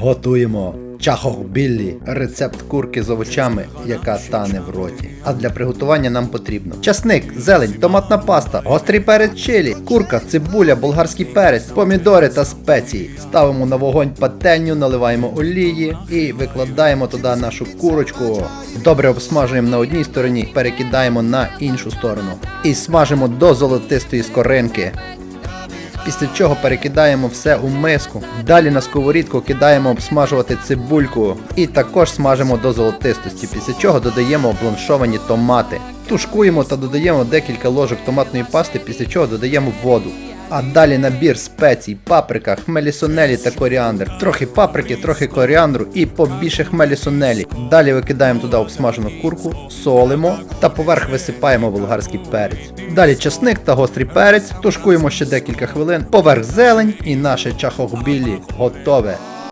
Готуємо чахохбіллі, рецепт курки з овочами, яка тане в роті. А для приготування нам потрібно часник, зелень, томатна паста, гострий перець чилі, курка, цибуля, болгарський перець, помідори та спеції. Ставимо на вогонь пательню, наливаємо олії і викладаємо туди нашу курочку. Добре обсмажуємо на одній стороні, перекидаємо на іншу сторону. І смажимо до золотистої скоринки. Після чого перекидаємо все у миску. Далі на сковорідку кидаємо обсмажувати цибульку і також смажимо до золотистості, після чого додаємо бланшовані томати. Тушкуємо та додаємо декілька ложок томатної пасти, після чого додаємо воду. А далі набір спецій, паприка, хмелі-сунелі та коріандр. Трохи паприки, трохи коріандру і побільше хмелі-сунелі. Далі викидаємо туди обсмажену курку, солимо та поверх висипаємо болгарський перець. Далі часник та гострий перець, тушкуємо ще декілька хвилин, поверх зелень і наше чахохбілі готове.